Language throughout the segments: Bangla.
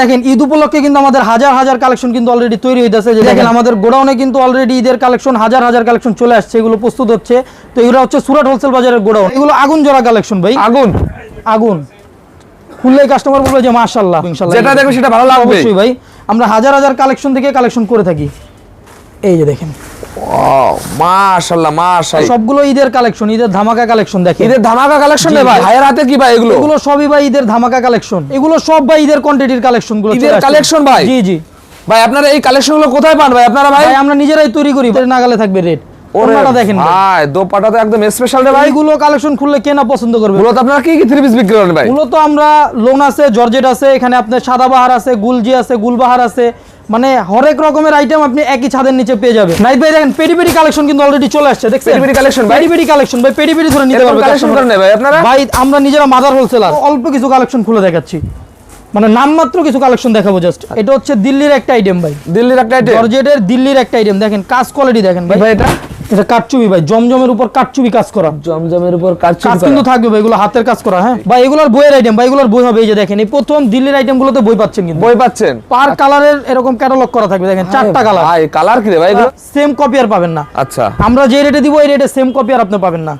দেখেন ঈদ উপলক্ষে কিন্তু আমাদের হাজার হাজার কালেকশন কিন্তু অলরেডি তৈরি হইতেছে। যে দেখেন আমাদের গোডাউনে কিন্তু অলরেডি ঈদের কালেকশন হাজার হাজার কালেকশন চলে আসছে এগুলো প্রস্তুত হচ্ছে। তো এগুলো হচ্ছে সুরাট হোলসেল বাজারের গোডাউন। এগুলো আগুন জোড়া কালেকশন ভাই। আগুন? আগুন। খুললেই কাস্টমার বলবে যে মাশাল্লাহ ইনশাল্লাহ যেটা দেখবে সেটা ভালো লাগবে। অবশ্যই ভাই। আমরা হাজার হাজার কালেকশন থেকে কালেকশন করে থাকি। এই যে দেখেন মাশাআল্লাহ মাশাআল্লাহ। সবগুলো ঈদের কালেকশন ঈদের ধামাকা কালেকশন দেখেন। ঈদের ধামাকা কালেকশন ভাই ভাইয়ের হাতে কি ভাই এগুলো? এগুলো সবই ভাই ঈদের ধামাকা কালেকশন। এগুলো সব ভাই ঈদের কোয়ান্টিটির কালেকশনগুলো ঈদের চলে ভাই? জি জি। ভাই আপনারা এই কালেকশন কোথায় পান ভাই? আপনারা ভাই? আমরা নিজেরাই তৈরি করি। নাগালে থাকবে রেট। দেখেন ভাই। দোপাটা তো একদম স্পেশাল রে ভাই। এইগুলো কালেকশন খুললে কেনা পছন্দ করবে? মূলত আপনারা কি কি থ্রি পিস বিক্রি করেন ভাই? মূলত আমরা লোন আছে জর্জেট আছে এখানে আপনার সাদাবাহার আছে গুলজি আছে গুলবাহার আছে। মানে হরেক রকমের আইটেম আপনি একই ছাদের নিচে পেয়ে যাবেন। নাইট ভাই দেখেন পেডি পেডি কালেকশন কিন্তু অলরেডি চলে আসছে দেখছেন? পেডি পেডি কালেকশন ভাই? পেডি পেডি কালেকশন ভাই পেডি পেডি ধরে নিতে পারবেন কালেকশন করে করেন ভাই আপনারা? ভাই আমরা নিজেরা মাদার হোলসেলার অল্প কিছু কালেকশন খুলে দেখাচ্ছি। মানে নামমাত্র কিছু কালেকশন দেখাবো জাস্ট এটা হচ্ছে দিল্লির একটা আইটেম ভাই। দিল্লির একটা আইটেম জর্জেটের দিল্লির একটা আইটেম দেখেন কাজ কোয়ালিটি দেখেন ভাই। ভাই এটা? এটা কাটচুবি ভাই জমজমের উপর কাটচুবি কাজ করা। জমজমের উপর কাজ কাজ কিন্তু থাকবে ভাই এগুলো হাতের কাজ করা হ্যাঁ? ভাই এগুলোর বইয়ের আইটেম ভাই এগুলোর বই হবে এই যে দেখেন এই প্রথম দিল্লির আইটেম গুলোতে বই পাচ্ছেন কিন্তু। বই পাচ্ছেন? পার কালারের এরকম ক্যাটালগ করা থাকবে দেখেন চারটা কালার। ভাই কালার কি রে ভাই এগুলো? সেম কপি আর পাবেন না। আচ্ছা। আমরা যে রেটে দিব এই রেটে সেম কপি আর আপনি পাবেন না।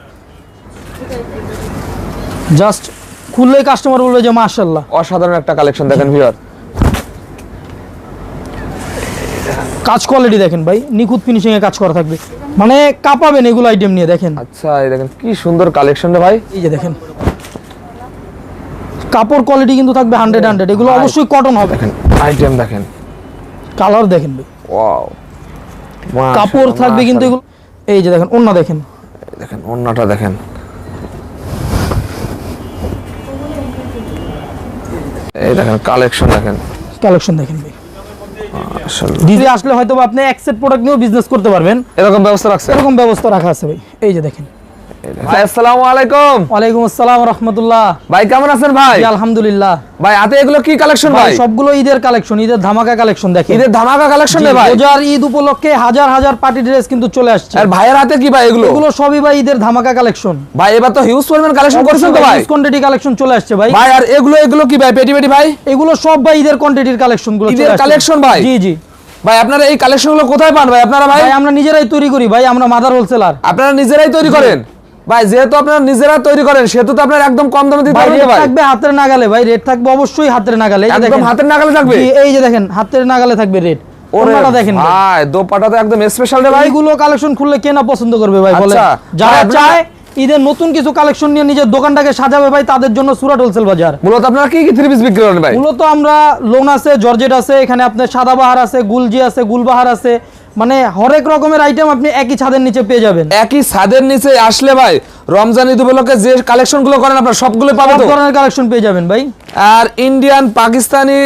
জাস্ট খুললেই কাস্টমার বলবে যে মাশাল্লাহ অসাধারণ একটা কালেকশন দেখেন ভিউয়ার কাজ কোয়ালিটি দেখেন ভাই নিখুঁত ফিনিশিং এ কাজ করা থাকবে। মানে কাঁপাবেন এগুলো আইটেম নিয়ে দেখেন। আচ্ছা এই দেখেন কি সুন্দর কালেকশন রে ভাই। এই যে দেখেন। কাপড় কোয়ালিটি কিন্তু থাকবে হান্ড্রেড হান্ড্রেড এগুলো অবশ্যই কটন হবে। দেখেন আইটেম দেখেন। কালার দেখেন ভাই। ওয়াও কাপড় থাকবে কিন্তু এগুলো এই যে দেখেন অন্য দেখেন। দেখেন অন্যটা দেখেন। এই দেখেন কালেকশন দেখেন। কালেকশন দেখেন ভাই। ডিজে আসলে হয়তো আপনি এক সেট প্রোডাক্ট নিয়েও বিজনেস করতে পারবেন। এরকম ব্যবস্থা রাখছে এরকম ব্যবস্থা রাখা আছে ভাই। এই যে দেখেন। ভাই আসসালামু আলাইকুম। ওয়ালাইকুম আসসালাম রহমতুল্লাহ। ভাই কেমন আছেন ভাই? আলহামদুলিল্লাহ। ভাই হাতে এগুলো কি কালেকশন ভাই ভাই? সবগুলো ঈদের কালেকশন ঈদের ধামাকা কালেকশন দেখেন। ঈদের ধামাকা কালেকশন ভাই? রোজার ঈদ উপলক্ষে হাজার হাজার পার্টি ড্রেস কিন্তু চলে আসছে। আর ভাইয়ের হাতে কি ভাই এগুলো? এগুলো সবই ভাই ঈদের ধামাকা কালেকশন ভাই এবার তো হিউজ পরিমাণ কালেকশন করছেন তো ভাই কোয়ান্টিটি কালেকশন চলে আসছে ভাই। ভাই আর এগুলো এগুলো কি ভাই পেটি পেটি ভাই? এগুলো সব ভাই ঈদের কোয়ান্টিটির কালেকশনগুলো ঈদের collection ভাই? জি জি। ভাই আপনারা এই কালেকশনগুলো কোথায় পান ভাই? আপনারা ভাই? আমরা নিজেরাই তৈরি করি ভাই আমরা মাদার হোলসেলার আপনারা নিজেরাই তৈরি করেন? ভাই যেহেতু আপনারা নিজেরা তৈরি করেন সেহেতু তো আপনার একদম কম দামে দিতে পারবেন থাকবে হাতের নাগালে ভাই রেট থাকবে অবশ্যই হাতের নাগালে একদম। হাতের নাগালে থাকবে এই যে দেখেন হাতের নাগালে থাকবে রেট ওনাটা দেখেন ভাই। দোপাটা তো একদম স্পেশাল রে ভাই কালেকশন খুললে কেনা পছন্দ করবে ভাই বলে আচ্ছা। যারা চায় ঈদের নতুন কিছু কালেকশন নিয়ে নিজের দোকানটাকে সাজাবে ভাই তাদের জন্য সুরাট হোলসেল বাজার মূলত আপনারা কি কি থ্রি পিস বিক্রি করেন ভাই মূলত আমরা লোন আছে জর্জেট আছে এখানে আপনার সাদাবাহার আছে গুলজি আছে গুলবাহার আছে মানে হরেক রকমের আইটেম আপনি একই ছাদের নিচে পেয়ে যাবেন। একই ছাদের নিচে আসলে ভাই রমজান ঈদ উপলক্ষে যে কালেকশনগুলো করেন আপনারা সবগুলো পাবেন ধরনের কালেকশন পেয়ে যাবেন ভাই। আর ইন্ডিয়ান পাকিস্তানি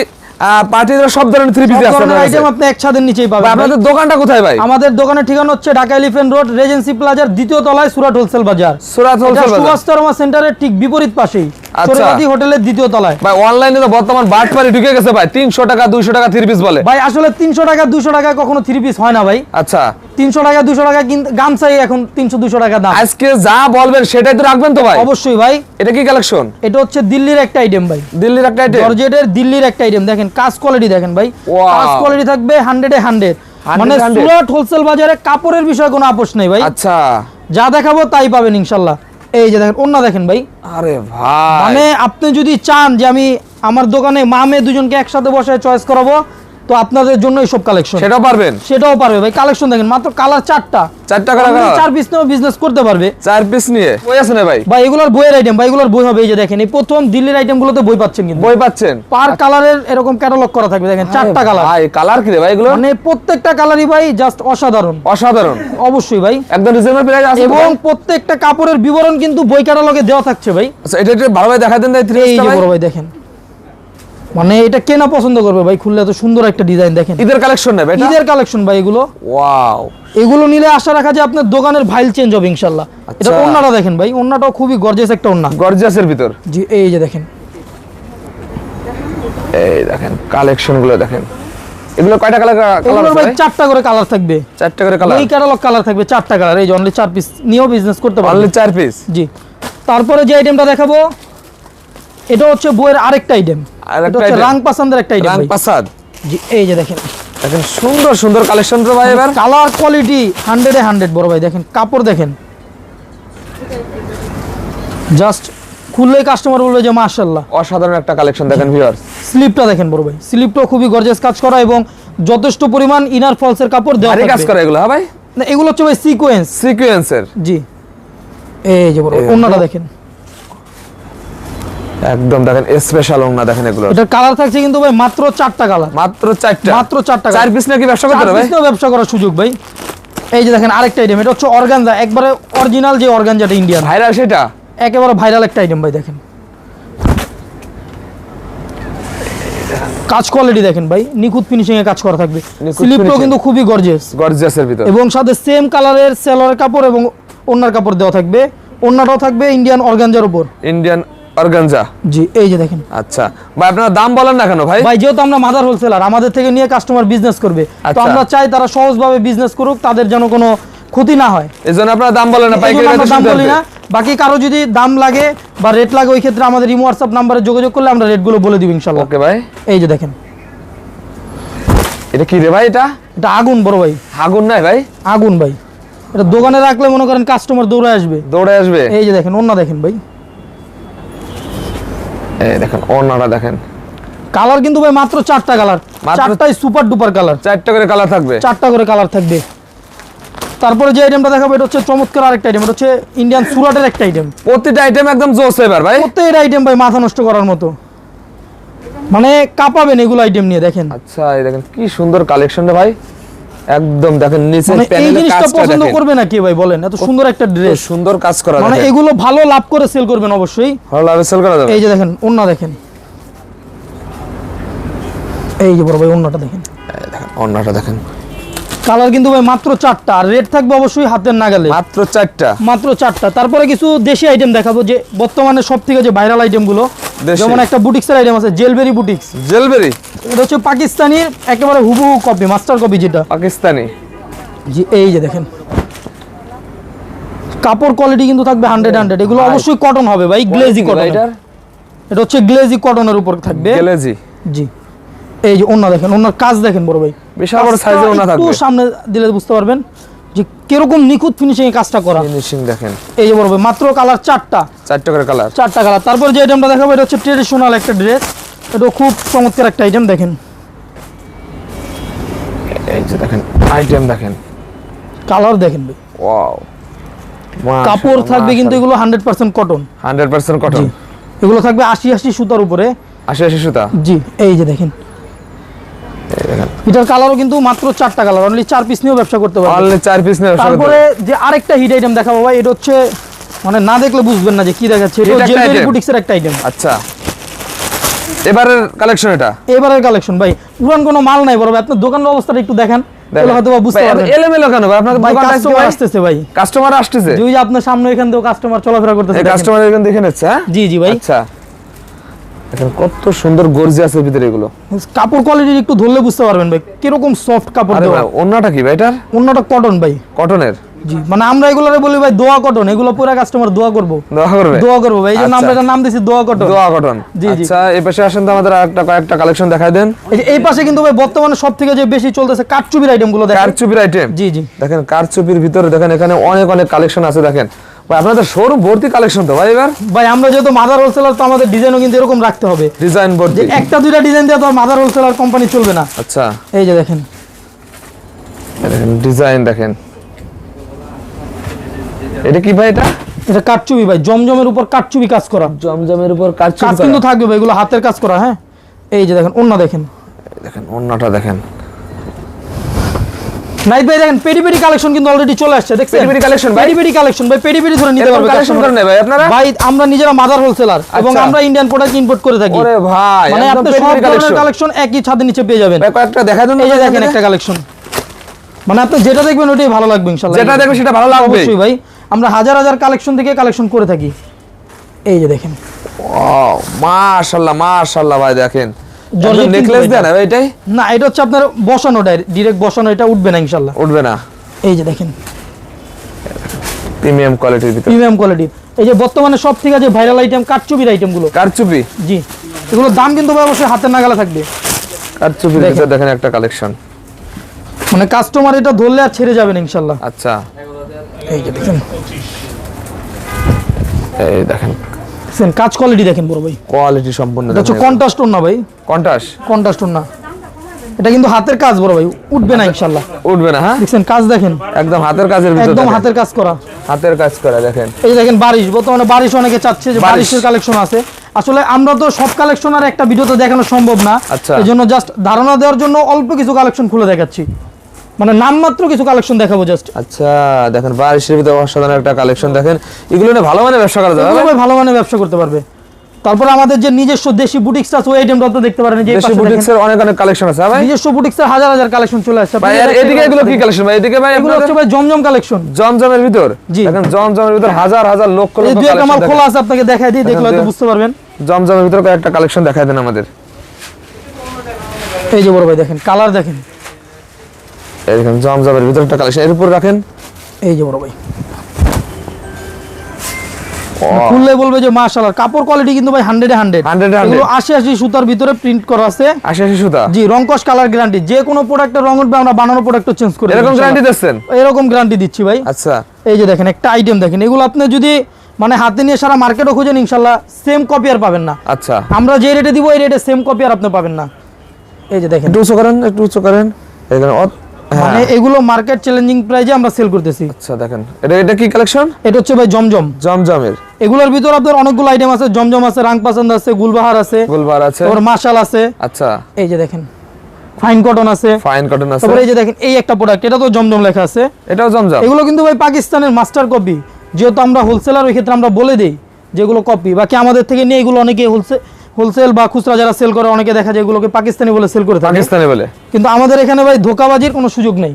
পার্টিদের সব ধরনের থ্রি পিস আছে আইটেম আপনি এক ছাদের নিচেই পাবেন। আপনাদের দোকানটা কোথায় ভাই? আমাদের দোকানের ঠিকানা হচ্ছে ঢাকা এলিফেন্ট রোড রেজেন্সি প্লাজার দ্বিতীয় তলায় সুরাট হোলসেল বাজার। হোলসেল সেন্টারের ঠিক বিপরীত পাশেই। আচ্ছা। হোটেলের দ্বিতীয় তলায়। ভাই অনলাইনে তো বর্তমান বাটপারি ঢুকে গেছে ভাই। তিনশো টাকা দুইশো টাকা থ্রি পিস বলে। ভাই আসলে তিনশো টাকা দুশো টাকা কখনো থ্রি পিস হয় না ভাই। আচ্ছা। তিনশো টাকা দুশো টাকা গামছাই এখন তিনশো দুশো টাকা দাম। আজকে যা বলবেন সেটাই তো রাখবেন তো ভাই? অবশ্যই ভাই। এটা কি কালেকশন এটা হচ্ছে দিল্লির একটা আইটেম ভাই। দিল্লির একটা আইটেম জর্জেটের দিল্লির একটা আইটেম দেখেন কাজ কোয়ালিটি দেখেন ভাই। কাজ কোয়ালিটি থাকবে হান্ড্রেডে হান্ড্রেড মানে 100 সুরাট হোলসেল বাজারে কাপড়ের বিষয়ে কোনো আপোষ নেই ভাই। আচ্ছা। যা দেখাবো তাই পাবেন ইনশাল্লাহ। এই যে দেখেন অন্য দেখেন ভাই। আরে ভাই! মানে আপনি যদি চান যে আমি আমার দোকানে মা মেয়ে দুজনকে একসাথে বসে চয়েস করাবো তো আপনাদের জন্য সব কালেকশন সেটাও পারবেন? সেটাও পারবে ভাই কালেকশন দেখেন মাত্র কালার চারটা। চারটা কালার চার পিস নিয়েও বিজনেস করতে পারবে। চার পিস নিয়ে? বই আছে না ভাই? ভাই এগুলোর বইয়ের আইটেম ভাই এগুলোর বই হবে এই যে দেখেন এই প্রথম দিল্লির আইটেম গুলোতে বই পাচ্ছেন কিন্তু। বই পাচ্ছেন? পার কালারের এরকম ক্যাটালগ করা থাকবে দেখেন চারটা কালার ভাই কালার কি রে ভাই এগুলো? মানে প্রত্যেকটা কালারই ভাই জাস্ট অসাধারণ। অসাধারণ। অবশ্যই ভাই। একদম রিজনেবল প্রাইস আছে এবং প্রত্যেকটা কাপড়ের বিবরণ কিন্তু বই ক্যাটালগে দেওয়া থাকছে ভাই। আচ্ছা এটা একটু ভালোভাবে দেখা দেন তাই এই যে ভাই। বড় ভাই দেখেন। মানে এটা কেনা পছন্দ করবে ভাই? খুললে এত সুন্দর একটা ডিজাইন দেখেন। ঈদের কালেকশন নেবে ঈদের কালেকশন ভাই এগুলো। ওয়াও এগুলো নিলে আশা রাখা যায় আপনার দোকানের ভাইল চেঞ্জ হবে ইনশাল্লাহ। এটা আচ্ছা। ওন্নাটা দেখেন ভাই ওন্নাটাও খুবই গর্জিয়াস একটা ওন্না গর্জিয়াসের ভিতর? জি এই যে দেখেন। এই দেখেন কালেকশনগুলো দেখেন। এগুলো কয়টা কালার কালার ভাই চারটা করে কালার থাকবে। চারটা করে কালার এই ক্যাটালগ কালার থাকবে চারটা কালার এই যে অনলি চার পিস নিয়েও বিজনেস করতে অনলি চার পিস জি। তারপরে যে আইটেমটা দেখাবো এটা হচ্ছে বইয়ের আরেকটা আইটেম আরেকটা এটা হচ্ছে? রাং পাসান্দের একটা আইটেম রাং পাসাদ জি এই যে দেখেন। দেখেন সুন্দর সুন্দর কালেকশন তো ভাই এবার। কালার কোয়ালিটি হান্ড্রেডে হান্ড্রেড বড় ভাই দেখেন কাপড় দেখেন। জাস্ট খুললে কাস্টমার বলবে যে মাশাল্লাহ অসাধারণ একটা কালেকশন দেখেন ভিউয়ার্স স্লিপটা দেখেন বড় ভাই। স্লিপটাও খুবই গর্জিয়াস কাজ করা এবং যথেষ্ট পরিমাণ ইনার ফলসের কাপড় দেওয়া কাজ করা এগুলো হ্যাঁ ভাই? না, এগুলো হচ্ছে ভাই সিকোয়েন্স সিকোয়েন্সের জি। এই যে বড় অন্যটা দেখেন। একদম দেখেন স্পেশাল ওনা দেখেন এগুলো। এটার কালার থাকছে কিন্তু ভাই মাত্র চারটা কালার মাত্র চারটা। মাত্র চারটা চার পিস নাকি ব্যবসা করতে চার ভাই? piece ব্যবসা করার সুযোগ ভাই। এই যে দেখেন আরেকটা আইটেম এটা হচ্ছে অর্গানজা একবারে অরিজিনাল যে অর্গানজাটা ইন্ডিয়ান ভাইরাল সেটা? একেবারে ভাইরাল একটা আইটেম ভাই দেখেন। কাজ কোয়ালিটি দেখেন ভাই নিখুঁত ফিনিশিং এ কাজ করা থাকবে। স্লিপটাও কিন্তু খুবই গর্জিয়াস গর্জিয়াসের ভিতর। এবং সাথে সেম কালারের সেলরের কাপড় এবং ওন্নার কাপড় দেওয়া থাকবে। ওন্নাটাও থাকবে ইন্ডিয়ান অর্গানজার উপর। Indian organza. জি এই যে দেখেন। আচ্ছা। ভাই আপনারা দাম বলেন না কেন ভাই? ভাই যেহেতু আমরা মাদার হোলসেলার আমাদের থেকে নিয়ে কাস্টমার বিজনেস করবে তো আচ্ছা। আমরা চাই তারা সহজভাবে বিজনেস করুক তাদের যেন কোনো ক্ষতি না হয়। এই জন্য আপনারা দাম বলেন না পাইকারি রেটে দাম বলি না। বাকি কারও যদি দাম লাগে বা রেট লাগে ওই ক্ষেত্রে আমাদের ইমো হোয়াটসঅ্যাপ নাম্বারে যোগাযোগ করলে আমরা রেটগুলো বলে দিব ইনশাল্লাহ। ওকে ভাই। এই যে দেখেন। এটা কি রে ভাই এটা? এটা আগুন বড় ভাই। আগুন নাই ভাই? আগুন ভাই। এটা দোকানে রাখলে মনে করেন কাস্টমার দৌড়ে আসবে। দৌড়ে আসবে? এই যে দেখেন অন্য দেখেন ভাই। এই দেখেন ওনাটা দেখেন। কালার কিন্তু ভাই মাত্র চারটা কালার চারটাই সুপার ডুপার কালার চারটা করে কালার থাকবে। চারটা করে কালার থাকবে। তারপরে যে আইটেমটা দেখাবো এটা হচ্ছে চমৎকার আরেকটা আইটেম এটা হচ্ছে ইন্ডিয়ান সুরাটের একটা আইটেম প্রতিটা আইটেম একদম জোস এবার ভাই। প্রত্যেকটা আইটেম ভাই মাথা নষ্ট করার মতো। মানে কাঁপাবেন এগুলো আইটেম নিয়ে দেখেন। আচ্ছা এই দেখেন কি সুন্দর কালেকশন রে ভাই। একদম দেখেন নিচে মানে এই জিনিসটা পছন্দ করবে না কে ভাই বলেন? এত সুন্দর একটা ড্রেস সুন্দর কাজ করা মানে এগুলো ভালো লাভ করে সেল করবেন অবশ্যই। ভালো লাভে সেল করা যাবে। এই যে দেখেন অন্য দেখেন। এই যে বড় ভাই অন্যটা দেখেন। দেখেন ওনাটা দেখেন। কালার কিন্তু ভাই মাত্র চারটা। আর রেট থাকবে অবশ্যই হাতের নাগালে। মাত্র চারটা। মাত্র চারটা। তারপরে কিছু দেশি আইটেম দেখাবো যে বর্তমানে সব থেকে যে ভাইরাল আইটেমগুলো যেমন একটা বুটিক্সের আইটেম আছে জেলবেরি বুটিক্স জেলবেরি এটা হচ্ছে পাকিস্তানির একেবারে হুবহু কপি মাস্টার কপি যেটা। পাকিস্তানি। জি এই যে দেখেন। কাপড় কোয়ালিটি কিন্তু থাকবে হান্ড্রেড হান্ড্রেড এগুলো অবশ্যই কটন হবে ভাই গ্লেজি কটন এটা হচ্ছে গ্লেজি কটনের উপর থাকবে। গ্লেজি জি। এই যে অন্য দেখেন অন্যার কাজ দেখেন বড় ভাই। বিশাল বড় সাইজের ওনা একটু সামনে দিলে বুঝতে পারবেন যে কীরকম নিখুঁত ফিনিশিং এ কাজটা করা। ফিনিশিং দেখেন। এই যে বড় ভাই মাত্র কালার চারটা। চারটা করে কালার চারটা কালার তারপর যে আইটেমটা দেখাবো এটা হচ্ছে ট্রেডিশনাল একটা ড্রেস এটা খুব চমৎকার একটা আইটেম দেখেন। এই যে দেখেন আইটেম দেখেন। কালার দেখেন ভাই। ওয়াও কাপড় থাকবে কিন্তু এগুলো hundred percent cotton hundred percent cotton এগুলো থাকবে আশি আশি সুতার উপরে। আশি আশি সুতা? জি এই যে দেখেন। এটার কালারও কিন্তু মাত্র চারটা কালার অনলি চার পিস নিয়েও ব্যবসা করতে পারবেন অনলি চার পিস নেবে তারপরে যে আরেকটা হিট আইটেম দেখাবো ভাই এটা হচ্ছে মানে না দেখলে বুঝবেন না যে কি দেখাচ্ছে এটা একটা জেলবেরি বুটিক্সের একটা আইটেম আচ্ছা। এবারের কালেকশন এটা? এবারের কালেকশন ভাই পুরান কোনো মাল নাই বড় ভাই আপনার দোকানের অবস্থাটা একটু দেখান কাস্টমার আসতেছে আপনার সামনে এখান থেকে কাস্টমার চলাফেরা করতেছে কাস্টমার এখানে দেখে নিচ্ছে হ্যাঁ? জি জি ভাই। আচ্ছা। এখন কত সুন্দর গর্জিয়াসের ভিতরে এগুলো। কাপড় কোয়ালিটি একটু ধরলে বুঝতে পারবেন ভাই কীরকম সফট কাপড় দেওয়া। ওন্নাটা কি ভাই এটার? কটন ভাই। কটনের জি মানে আমরা এগুলোরে বলি ভাই দোয়া কটন এগুলো পুরো কাস্টমার দোয়া করব। দোয়া করবে? দোয়া করব ভাই এই জন্য আমরা আচ্ছা। এটার নাম দিছি দোয়া কটন দোয়া কটন জি, জি। আচ্ছা এই পাশে আসেন তো আমাদের আরেকটা কয়েকটা কালেকশন দেন। এই পাশে কিন্তু ভাই বর্তমানে সব থেকে যে বেশি চলতেছে কাটচুবির আইটেমগুলো দেখেন। কারচুপির আইটেম জি জি। দেখেন কারচুপির ভিতরে দেখেন এখানে অনেক অনেক কালেকশন আছে দেখেন। ভাই আপনাদের শোরুম ভর্তি কালেকশন তো ভাই এবার? ভাই আমরা যেহেতু মাদার হোলসেলার তো আমাদের ডিজাইনও কিন্তু এরকম রাখতে হবে। ডিজাইন ভর্তি। একটা দুইটা ডিজাইন দিয়ে তো মাদার হোলসেলার কোম্পানি চলবে না। আচ্ছা। এই যে দেখেন। ডিজাইন দেখেন। এটা কি ভাই এটা? এটা কাটচুবি ভাই জমজমের উপর কাটচুবি কাজ করা। জমজমের উপর কাজ কিন্তু থাকবে ভাই এগুলো হাতের কাজ করা হ্যাঁ? এই যে দেখেন অন্য দেখেন। দেখেন অন্যটা দেখেন। নাইট ভাই দেখেন পেডি পেডি কালেকশন কিন্তু অলরেডি চলে আসছে দেখছেন? পেডি পেডি collection ভাই? পেডি পেডি কালেকশন ভাই পেডি পেডি ধরে নিতে পারবে কালেকশন customer। করেন না ভাই আপনারা? ভাই আমরা নিজেরা মাদার হোলসেলার এবং আচ্ছা। আমরা ইন্ডিয়ান প্রোডাক্ট ইম্পোর্ট করে থাকি। ওরে ভাই মানে আপনি সব ধরনের কালেকশন একই ছাদের নিচে পেয়ে যাবেন। ভাই কয়েকটা দেখাই দেন এই যে দেখেন একটা কালেকশন মানে আপনি যেটা দেখবেন ওটাই ভালো লাগবে ইনশাআল্লাহ। যেটা দেখবেন সেটা ভালো লাগবে। অবশ্যই ভাই আমরা হাজার হাজার কালেকশন থেকে কালেকশন করে থাকি। এই যে দেখেন। ওয়াও মাশাআল্লাহ মাশাআল্লাহ ভাই দেখেন। জর্জেট নেকলেস দেন এটা। এটাই? না এটা হচ্ছে আপনার বসানোটা ডিরেক্ট বসানো এটা উঠবে না ইনশাআল্লাহ। উঠবে না। এই যে দেখেন। প্রিমিয়াম কোয়ালিটির ভিতরে। প্রিমিয়াম কোয়ালিটি এই যে বর্তমানে সব থেকে আছে ভাইরাল আইটেম কাটচুপির আইটেমগুলো কারচুপি? জি। এগুলোর দাম কিন্তু ভাই অবশ্যই হাতের নাগালে থাকবে। কারচুপির। ভিতর দেখেন একটা কালেকশন মানে কাস্টমার এটা ধরলে আর ছেড়ে যাবেন ইনশাল্লাহ আচ্ছা। এই যে দেখেন। এই দেখেন। দেখছেন, কাজ কোয়ালিটি দেখেন বড় ভাই। কোয়ালিটি সম্পূর্ণ এটা হচ্ছে কন্ট্রাস্ট না ভাই। কন্টাস কন্ট্রাস্ট না এটা কিন্তু হাতের কাজ বড় ভাই উঠবে না ইনশাল্লাহ। উঠবে না হ্যাঁ? দেখছেন কাজ দেখেন। একদম হাতের কাজের ভিতর একদম হাতের কাজ করা। হাতের কাজ করা দেখেন। এই দেখেন বারিশ। বর্তমানে বারিশ অনেকে চাচ্ছে যে বারিশের কালেকশন আছে। আসলে আমরা তো সব কালেকশন আর একটা ভিডিওতে দেখানো সম্ভব না। আচ্ছা। এই জন্য জাস্ট ধারণা দেওয়ার জন্য অল্প কিছু কালেকশন খুলে দেখাচ্ছি। মানে নামমাত্র কিছু কালেকশন দেখাবো জাস্ট আচ্ছা দেখেন বারিশের ভিতরে অসাধারণ একটা কালেকশন দেখেন। এগুলো নিয়ে ভালো মানে ব্যবসা করা যাবে ভালো মানে ব্যবসা করতে পারবে। তারপরে আমাদের যে নিজস্ব দেশি বুটিক্স আছে ওই আইটেমটা তো দেখতে পারেন যে দেশি বুটিক্স এর অনেক অনেক কালেকশন আছে হ্যাঁ ভাই? নিজস্ব বুটিক্স এর হাজার হাজার কালেকশন চলে আসছে। ভাই এদিকে এগুলো কি কালেকশন ভাই? এদিকে ভাই এগুলো হচ্ছে ভাই জমজম কালেকশন জমজমের ভিতর? জি। দেখেন জমজমের ভিতর হাজার হাজার লক্ষ এই লক্ষ collection খোলা আছে আপনাকে দেখাই দিই দেখলে হয়তো বুঝতে পারবেন। জমজমের ভিতর একটা কালেকশন দেখায় দেন আমাদের। এই যে বড় ভাই দেখেন কালার দেখেন। এই দেখেন জমজমের ভিতর একটা কালেকশন এর উপর রাখেন। এই যে বড় ভাই। খুললে বলবে যে মাশাআল্লাহ কাপড় কোয়ালিটি কিন্তু ভাই 100 এ 100 এগুলো আশি আশি সুতার ভিতরে প্রিন্ট করা আছে। আশি আশি সুতা? জি রংকশ কালার গ্যারান্টি যে কোনো প্রোডাক্টের রং উঠবে আমরা বানানো প্রোডাক্ট চেঞ্জ করে এরকম গ্যারান্টি দিচ্ছেন? এরকম গ্যারান্টি দিচ্ছি ভাই। আচ্ছা। এই যে দেখেন একটা আইটেম দেখেন। এগুলো আপনি যদি মানে হাতে নিয়ে সারা মার্কেটও খুঁজেন ইনশাল্লাহ সেম কপি আর পাবেন না। আচ্ছা। আমরা যে রেটে দিব এই রেটে সেম কপি আর আপনি পাবেন না। এই যে দেখেন। একটু উঁচু করেন একটু উঁচু করেন। এখানে মানে এগুলো মার্কেট চ্যালেঞ্জিং প্রাইজে আমরা সেল করতেছি। আচ্ছা দেখেন। এটা এটা কি কালেকশন এটা হচ্ছে ভাই জমজম। জমজমের। এগুলোর ভিতর আপনার অনেকগুলো আইটেম আছে। জমজম আছে রাং পাসান্দ আছে গুলবাহার আছে গোলবার আছে। তারপর মাশাল আছে। আচ্ছা। এই যে দেখেন ফাইন কটন আছে। ফাইন কটন আছে। তারপরে এই যে দেখেন এই একটা প্রোডাক্ট এটা তো জমজম লেখা আছে। এটাও জমজম। এগুলো কিন্তু ভাই পাকিস্তানের মাস্টার কপি যেহেতু আমরা হোলসেলার ওই ক্ষেত্রে আমরা বলে দিই যেগুলো কপি বাকি আমাদের থেকে নিয়ে এগুলো অনেকে হোলসেল হোলসেল বা খুচরা যারা সেল করে অনেকে দেখা যায় এগুলোকে পাকিস্তানি বলে সেল করে থাকে। পাকিস্তানি বলে। কিন্তু আমাদের এখানে ভাই ধোকাবাজির কোনো সুযোগ নেই।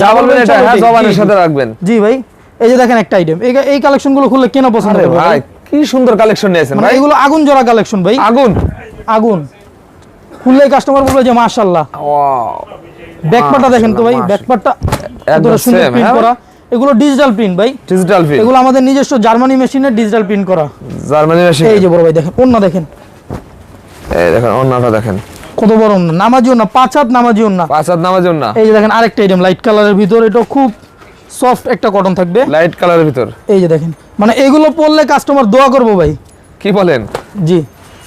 যা বলবেন এটা হ্যাঁ জবানের সাথে রাখবেন। জি ভাই এই যে দেখেন একটা আইটেম এই কালেকশনগুলো খুললে কেনা পছন্দ করবে ভাই? কি সুন্দর কালেকশন নিয়েছেন মানে ভাই। এগুলো আগুন জোড়া কালেকশন ভাই। আগুন? আগুন। খুললে কাস্টমার বলবে যে মাশাআল্লাহ। ওয়াও ব্যাকপার্টটা দেখেন তো ভাই ব্যাকপার্টটা এতটা সুন্দর প্রিন্ট হ্যাঁ? করা। এগুলো ডিজিটাল প্রিন্ট ভাই। ডিজিটাল প্রিন্ট এগুলো আমাদের নিজস্ব জার্মানি মেশিনে ডিজিটাল প্রিন্ট করা। জার্মানি মেশিন এই যে বড় ভাই দেখেন অন্য দেখেন। এই দেখেন অন্যটা দেখেন। কত বড় অন্য? নামাজিও না পাঁচ হাত নামাজিও না। পাঁচ হাত এই যে দেখেন আরেকটা আইটেম লাইট কালারের ভিতর এটা খুব সফট একটা কটন থাকবে। লাইট কালারের ভিতর। এই যে দেখেন মানে এগুলো পরলে কাস্টমার দোয়া করব ভাই। কি বলেন? জি।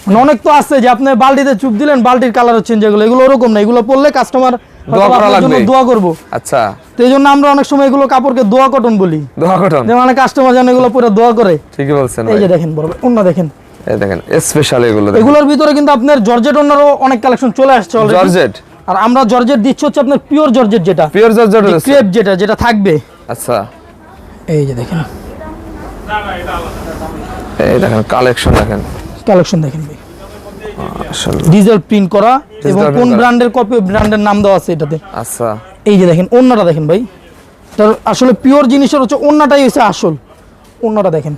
মানে অনেক তো আছে যে আপনি বালতিতে চুপ দিলেন বালতির কালার হচ্ছে যেগুলো এগুলো ওরকম না এগুলো পরলে কাস্টমার দোয়া করা করব। আচ্ছা। তো এই জন্য আমরা অনেক সময় এগুলো কাপড়কে দোয়া কটন বলি। দোয়া কটন যে মানে কাস্টমার যেন এগুলো পরে দোয়া করে। ঠিকই বলছেন এই যে দেখেন বড় অন্য দেখেন। এই দেখেন স্পেশাল এগুলো এগুলোর ভিতরে কিন্তু আপনার জর্জেট অন্যারও অনেক কালেকশন চলে আসছে already। জর্জেট। আর আমরা জর্জেট দিচ্ছি হচ্ছে আপনার পিওর জর্জেট যেটা। পিওর জর্জেট ক্রেপ যেটা যেটা থাকবে। আচ্ছা। এই যে দেখেন। এই দেখেন কালেকশন দেখেন। কালেকশন দেখেন ভাই। ডিজেল প্রিন্ট করা এবং কোন ব্র্যান্ডের কপি ব্র্যান্ডের নাম দেওয়া আছে এটাতে। আচ্ছা। এই যে দেখেন অন্যটা দেখেন ভাই। তার আসলে পিওর জিনিসের হচ্ছে অন্যটাই হচ্ছে আসল। অন্যটা দেখেন।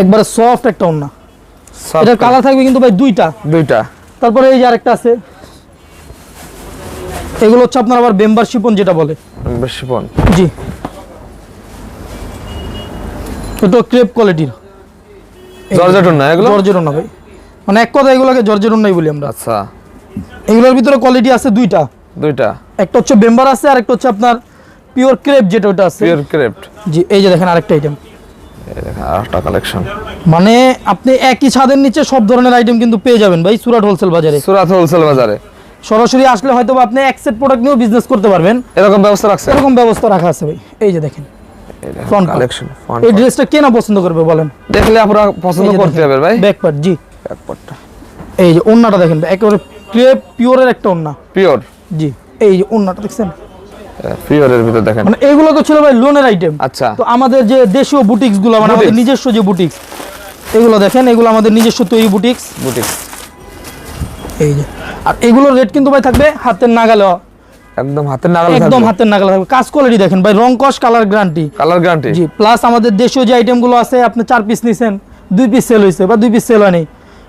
একবারে সফট একটা সব এটার কালার থাকবে কিন্তু ভাই দুইটা। দুইটা। তারপরে এই যে আরেকটা আছে। এগুলো হচ্ছে আপনার আবার বেম্বার শিপন যেটা বলে। ফোন জি। এটা ক্রেপ কোয়ালিটির জর্জেট না এগুলো? জর্জের না ভাই। মানে এক কথা এগুলোকে জর্জেট নাই বলি আমরা। আচ্ছা। এগুলোর ভিতরে কোয়ালিটি আছে দুইটা। দুইটা। একটা হচ্ছে বেম্বার আছে আর একটা হচ্ছে আপনার পিওর ক্রেপ যেটা ওটা আছে। পিওর ক্রেপ্ট জি এই যে দেখেন আরেকটা আইটেম আরেকটা কালেকশন মানে আপনি একই ছাদের নিচে সব ধরনের আইটেম কিন্তু পেয়ে যাবেন ভাই সুরাট হোলসেল বাজারে। সুরাত হোলসেল বাজারে। সরাসরি আসলে হয়তো আপনি এক সেট প্রোডাক্ট নিয়েও বিজনেস করতে পারবেন। এরকম ব্যবস্থা রাখছে এরকম ব্যবস্থা রাখা আছে ভাই এই যে দেখেন। part। কালেকশন এই ড্রেসটা কে না পছন্দ করবে বলেন? দেখলে আপনারা পছন্দ করতে হবে ভাই। ব্যাকপার্ট জি। ব্যাকপার্টটা এই যে ওন্নাটা দেখেন একেবারে ক্রেপ পিওরের একটা ওন্না। পিওর জি এই যে ওন্নাটা দেখছেন? ভিতর দেখেন। মানে এগুলো তো ছিল ভাই লোনের আইটেম আচ্ছা। তো আমাদের যে দেশীয় বুটিক্সগুলো মানে আমাদের নিজস্ব যে বুটিক্স এগুলো দেখেন এগুলো আমাদের নিজস্ব তৈরি বুটিক্স এই যে আর এগুলোর রেট কিন্তু ভাই থাকবে হাতের নাগালে একদম হাতের নাগাল একদম হাতের নাগালে থাকবে। কাজ কোয়ালিটি দেখেন ভাই রং কস colour guarantee colour guarantee ji plus আমাদের দেশীয় যে আইটেমগুলো আছে আপনি চার পিস নিছেন দুই পিস সেল হয়েছে বা দুই পিস সেল হয়নি।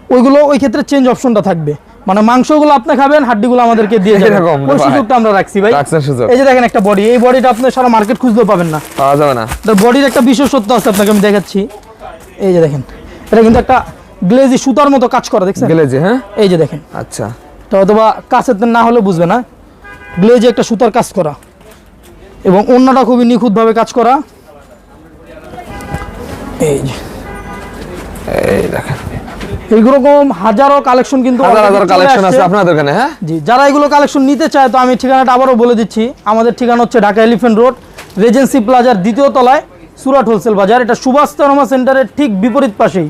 ওইগুলো ওই ক্ষেত্রে চেঞ্জ অপশনটা থাকবে। মানে মাংসগুলো আপনি খাবেন হাড্ডিগুলো আমাদেরকে দিয়ে যাবেন ওই সুযোগটা আমরা রাখছি ভাই। এই যে দেখেন একটা বডি এই বডিটা আপনি সারা মার্কেট খুঁজলেও পাবেন না। পাওয়া যাবে না। এটার বডির একটা বিশেষত্ব আছে আপনাকে আমি দেখাচ্ছি। এই যে দেখেন এটা কিন্তু একটা গ্লেজি সুতার মতো কাজ করা দেখছেন? গেলে যে হ্যাঁ? এই যে দেখেন। আচ্ছা। তো হয়তো বা কাছের না হলে বুঝবে না। গ্লেজে একটা সুতার কাজ করা। এবং অন্যটা খুবই নিখুঁতভাবে কাজ করা। এই যে। এই দেখেন। এইরকম হাজারো কালেকশন কিন্তু হাজার হাজার কালেকশন আছে আপনাদের এখানে হ্যাঁ? জি যারা এগুলো কালেকশন নিতে চায় তো আমি ঠিকানাটা আবারও বলে দিচ্ছি। আমাদের ঠিকানা হচ্ছে ঢাকা এলিফেন্ট রোড রেজেন্সি প্লাজার দ্বিতীয় তলায় সুরাট হোলসেল বাজার। এটা সুভাষ সেন্টারের ঠিক বিপরীত পাশেই।